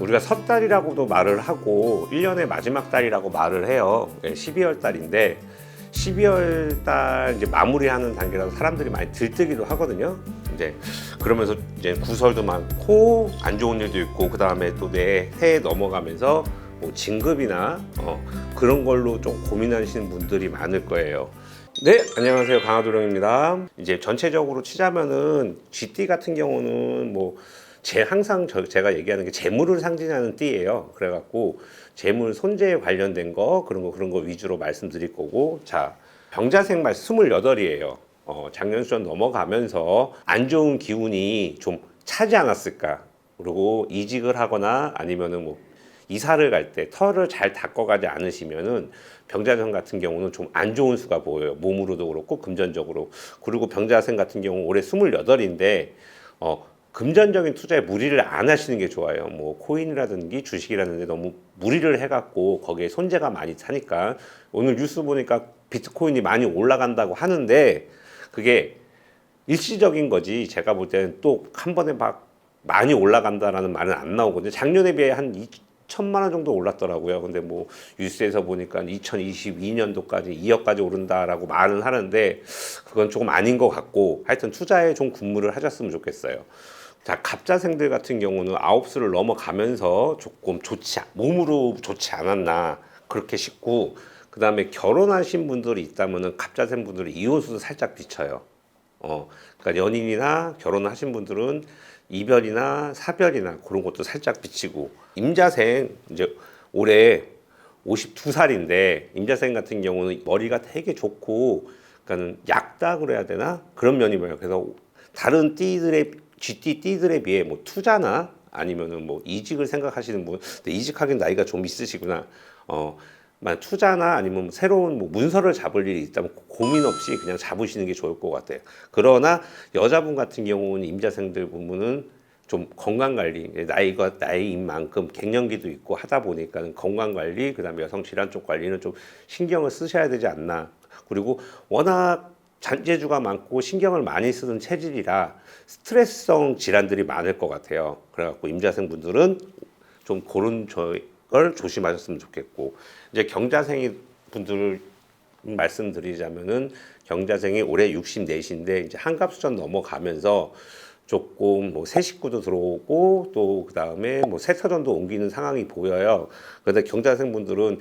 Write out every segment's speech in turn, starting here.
우리가 첫 달이라고도 말을 하고 1년의 마지막 달이라고 말을 해요. 12월 달인데 12월 달 이제 마무리하는 단계라서 사람들이 많이 들뜨기도 하거든요. 이제 그러면서 이제 구설도 많고 안 좋은 일도 있고 그 다음에 또 내 해에 넘어가면서 뭐 진급이나 어, 그런 걸로 좀 고민하시는 분들이 많을 거예요. 네, 안녕하세요. 강하도령입니다. 이제 전체적으로 치자면은 GT 같은 경우는 뭐 제 항상 저, 제가 얘기하는 게 재물을 상징하는 띠예요. 그래갖고 재물 손재에 관련된 거 그런 거 그런 거 위주로 말씀드릴 거고 자 병자생 말 28이에요. 어, 작년 수전 넘어가면서 안 좋은 기운이 좀 차지 않았을까. 그리고 이직을 하거나 아니면은 뭐 이사를 갈 때 털을 잘 닦아가지 않으시면은 병자생 같은 경우는 좀 안 좋은 수가 보여요. 몸으로도 그렇고 금전적으로. 그리고 병자생 같은 경우 올해 28인데 어 금전적인 투자에 무리를 안 하시는 게 좋아요. 뭐 코인이라든지 주식이라든지 너무 무리를 해갖고 거기에 손재가 많이 차니까 오늘 뉴스 보니까 비트코인이 많이 올라간다고 하는데 그게 일시적인 거지. 제가 볼 때는 또 한 번에 막 많이 올라간다라는 말은 안 나오거든요. 작년에 비해 한 2천만 원 정도 올랐더라고요. 근데 뭐 뉴스에서 보니까 2022년도까지 2억까지 오른다라고 말은 하는데 그건 조금 아닌 것 같고 하여튼 투자에 좀 군무를 하셨으면 좋겠어요. 자, 갑자생들 같은 경우는 아홉 수를 넘어가면서 조금 좋지, 않- 몸으로 좋지 않았나 그렇게 싶고 그 다음에 결혼하신 분들이 있다면은 갑자생 분들은 이혼수도 살짝 비쳐요. 어, 그러니까 연인이나 결혼하신 분들은 이별이나 사별이나 그런 것도 살짝 비치고 임자생 이제 올해 52살인데 임자생 같은 경우는 머리가 되게 좋고 그러니까는 약다고 그래야 되나 그런 면이 많아요. 그래서 다른 띠들의 GT 띠들에 비해 뭐 투자나 아니면은 뭐 이직을 생각하시는 분, 이직하긴 나이가 좀 있으시구나. 어, 만 투자나 아니면 새로운 뭐 문서를 잡을 일이 있다면 고민 없이 그냥 잡으시는 게 좋을 것 같아요. 그러나 여자분 같은 경우는 임자생들 부분은 좀 건강 관리 나이가 나이인 만큼 갱년기도 있고 하다 보니까 건강 관리 그다음에 여성 질환 쪽 관리는 좀 신경을 쓰셔야 되지 않나. 그리고 워낙 잔재주가 많고 신경을 많이 쓰는 체질이라 스트레스성 질환들이 많을 것 같아요. 그래갖고 임자생 분들은 좀 그런 걸 조심하셨으면 좋겠고 이제 경자생이 분들 말씀드리자면은 경자생이 올해 64시인데 이제 한갑수전 넘어가면서 조금 뭐새 식구도 들어오고 또 그 다음에 뭐 세터전도 옮기는 상황이 보여요. 그런데 경자생 분들은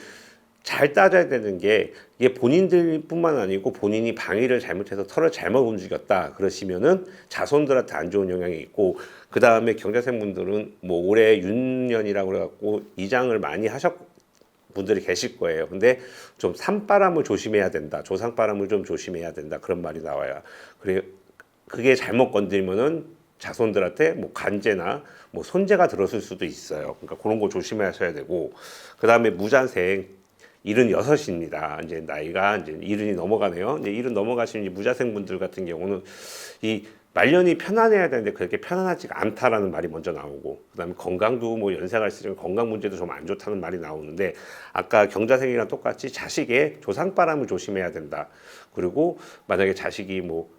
잘 따져야 되는 게 이게 본인들뿐만 아니고 본인이 방위를 잘못해서 털을 잘못 움직였다 그러시면은 자손들한테 안 좋은 영향이 있고 그 다음에 경자생 분들은 뭐 올해 윤년이라고 그래갖고 이장을 많이 하셨 분들이 계실 거예요. 근데 좀 산바람을 조심해야 된다. 조상바람을 좀 조심해야 된다. 그런 말이 나와요. 그래 그게 잘못 건들면은 자손들한테 뭐 간제나 뭐 손재가 들었을 수도 있어요. 그러니까 그런 거 조심하셔야 되고 그 다음에 무자생 일흔 여섯입니다. 이제 나이가 이제 일흔이 넘어가네요. 이제 일흔 넘어가시는 이 무자생 분들 같은 경우는 이 말년이 편안해야 되는데 그렇게 편안하지가 않다라는 말이 먼저 나오고 그다음에 건강도 뭐 연세갈수록 건강 문제도 좀 안 좋다는 말이 나오는데 아까 경자생이랑 똑같이 자식의 조상바람을 조심해야 된다. 그리고 만약에 자식이 뭐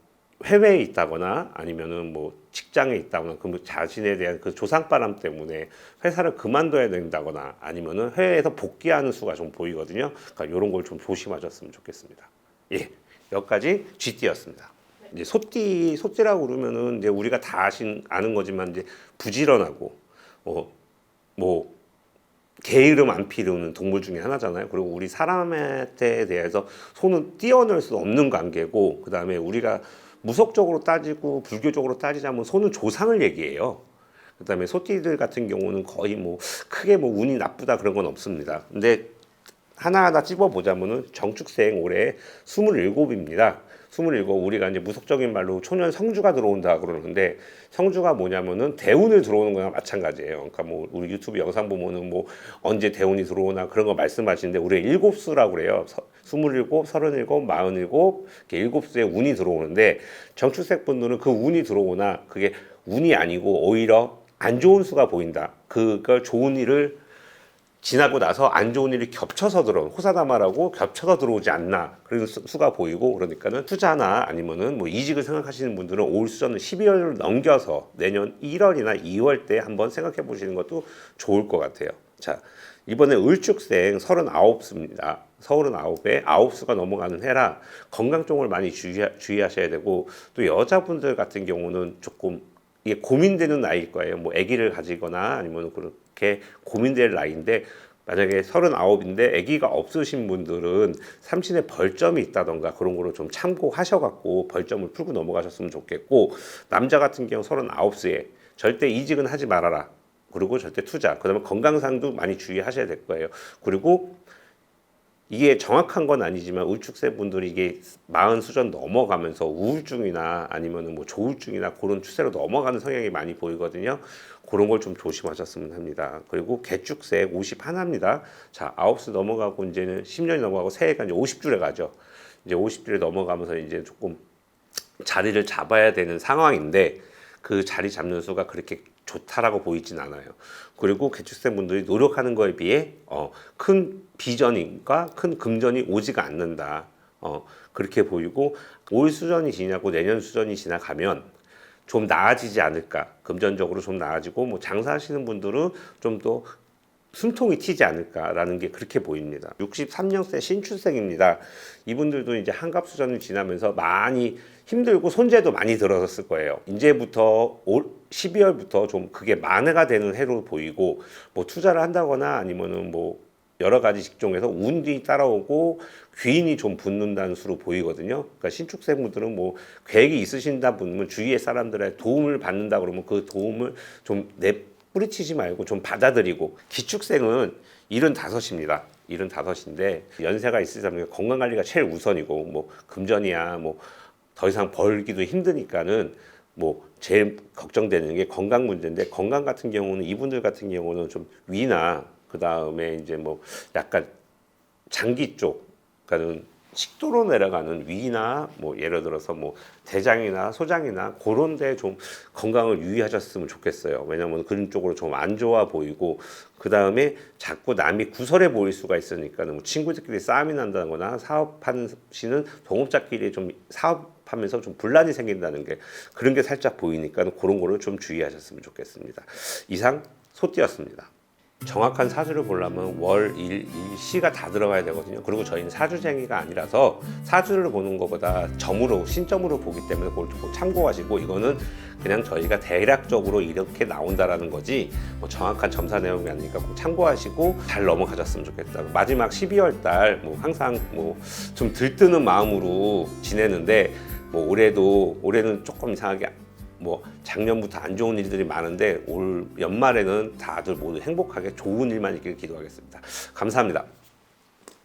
해외에 있다거나 아니면은 뭐 직장에 있다거나 그 자신에 대한 그 조상바람 때문에 회사를 그만둬야 된다거나 아니면은 해외에서 복귀하는 수가 좀 보이거든요. 그러니까 이런 걸 좀 조심하셨으면 좋겠습니다. 예, 여기까지 GT였습니다. 이제 소띠 소띠라고 그러면은 이제 우리가 다 아신 아는 거지만 이제 부지런하고 뭐뭐 게으름 안 피우는 동물 중에 하나잖아요. 그리고 우리 사람한테 대해서 손은 띄어낼 수 없는 관계고, 그 다음에 우리가 무속적으로 따지고 불교적으로 따지자면 손은 조상을 얘기해요. 그 다음에 소띠들 같은 경우는 거의 뭐 크게 뭐 운이 나쁘다 그런 건 없습니다. 근데 하나하나 찝어보자면은 정축생 올해 27입니다. 27 우리가 이제 무속적인 말로 초년 성주가 들어온다 그러는데 성주가 뭐냐면은 대운을 들어오는 거랑 마찬가지예요. 그러니까 뭐 우리 유튜브 영상 보면은 뭐 언제 대운이 들어오나 그런 거 말씀하시는데 우리 일곱 수라고 그래요. 서- 27, 37, 47 이렇게 일곱 수의 운이 들어오는데 정축생 분들은 그 운이 들어오나 그게 운이 아니고 오히려 안 좋은 수가 보인다. 그걸 좋은 일을 지나고 나서 안 좋은 일이 겹쳐서 들어온 호사다마라고 겹쳐서 들어오지 않나 그런 수- 수가 보이고 그러니까는 투자나 아니면은 뭐 이직을 생각하시는 분들은 올 수전을 12월을 넘겨서 내년 1월이나 2월 때 한번 생각해 보시는 것도 좋을 것 같아요. 자 이번에 을축생 39수입니다. 39에 9수가 넘어가는 해라 건강 쪽을 많이 주의, 주의하 셔야 되고 또 여자분들 같은 경우는 조금 이게 고민되는 나이일 거예요. 뭐 아기를 가지거나 아니면 그렇게 고민될 나이인데 만약에 39인데 아기가 없으신 분들은 삼신에 벌점이 있다던가 그런 거를 좀 참고하셔갖고 벌점을 풀고 넘어가셨으면 좋겠고 남자 같은 경우 39세에 절대 이직은 하지 말아라. 그리고 절대 투자. 그다음에 건강상도 많이 주의하셔야 될 거예요. 그리고 이게 정확한 건 아니지만 우측세 분들이 이게 마흔 수전 넘어가면서 우울증이나 아니면은 뭐 조울증이나 그런 추세로 넘어가는 성향이 많이 보이거든요. 그런 걸 좀 조심하셨으면 합니다. 그리고 개축세 50 하나입니다. 자, 아홉 수 넘어가고 이제는 10년이 넘어가고 새해가 이제 50줄에 가죠. 이제 50줄에 넘어가면서 이제 조금 자리를 잡아야 되는 상황인데 그 자리 잡는 수가 그렇게 좋다라고 보이진 않아요. 그리고 개축생 분들이 노력하는 거에 비해 어, 큰 비전인가 큰 금전이 오지가 않는다. 어, 그렇게 보이고 올 수전이 지나고 내년 수전이 지나가면 좀 나아지지 않을까. 금전적으로 좀 나아지고 뭐 장사하시는 분들은 좀 더 숨통이 튀지 않을까라는 게 그렇게 보입니다. 63년생 신출생입니다. 이분들도 이제 한갑 수전을 지나면서 많이 힘들고 손재도 많이 들어섰을 거예요. 이제부터 올 12월부터 좀 그게 만회가 되는 해로 보이고 뭐 투자를 한다거나 아니면은 뭐 여러 가지 직종에서 운이 따라오고 귀인이 좀 붙는다는 수로 보이거든요. 그러니까 신축생분들은 뭐 계획이 있으신다 분은 주위의 사람들의 도움을 받는다 그러면 그 도움을 좀 내 뿌리치지 말고 좀 받아들이고 기축생은 75입니다. 75인데 연세가 있으시다면 건강 관리가 제일 우선이고 뭐 금전이야 뭐 더 이상 벌기도 힘드니까는 뭐 제일 걱정되는 게 건강 문제인데 건강 같은 경우는 이분들 같은 경우는 좀 위나 그 다음에 이제 뭐 약간 장기 쪽 그러니까는 식도로 내려가는 위나 뭐 예를 들어서 뭐 대장이나 소장이나 그런 데 좀 건강을 유의하셨으면 좋겠어요. 왜냐면 그런 쪽으로 좀 안 좋아 보이고 그 다음에 자꾸 남이 구설해 보일 수가 있으니까 뭐 친구들끼리 싸움이 난다거나 사업하시는 동업자끼리 좀 사업하면서 좀 분란이 생긴다는 게 그런 게 살짝 보이니까 그런 거를 좀 주의하셨으면 좋겠습니다. 이상 소띠였습니다. 정확한 사주를 보려면 월, 일, 일 시가 다 들어가야 되거든요. 그리고 저희는 사주쟁이가 아니라서 사주를 보는 것보다 점으로 신점으로 보기 때문에 그걸 좀 참고하시고 이거는 그냥 저희가 대략적으로 이렇게 나온다라는 거지 뭐 정확한 점사 내용이 아니니까 꼭 참고하시고 잘 넘어가셨으면 좋겠다. 마지막 12월 달 뭐 항상 뭐 좀 들뜨는 마음으로 지내는데 뭐 올해도 올해는 조금 이상하게 뭐 작년부터 안 좋은 일들이 많은데 올 연말에는 다들 모두 행복하게 좋은 일만 있기를 기도하겠습니다. 감사합니다.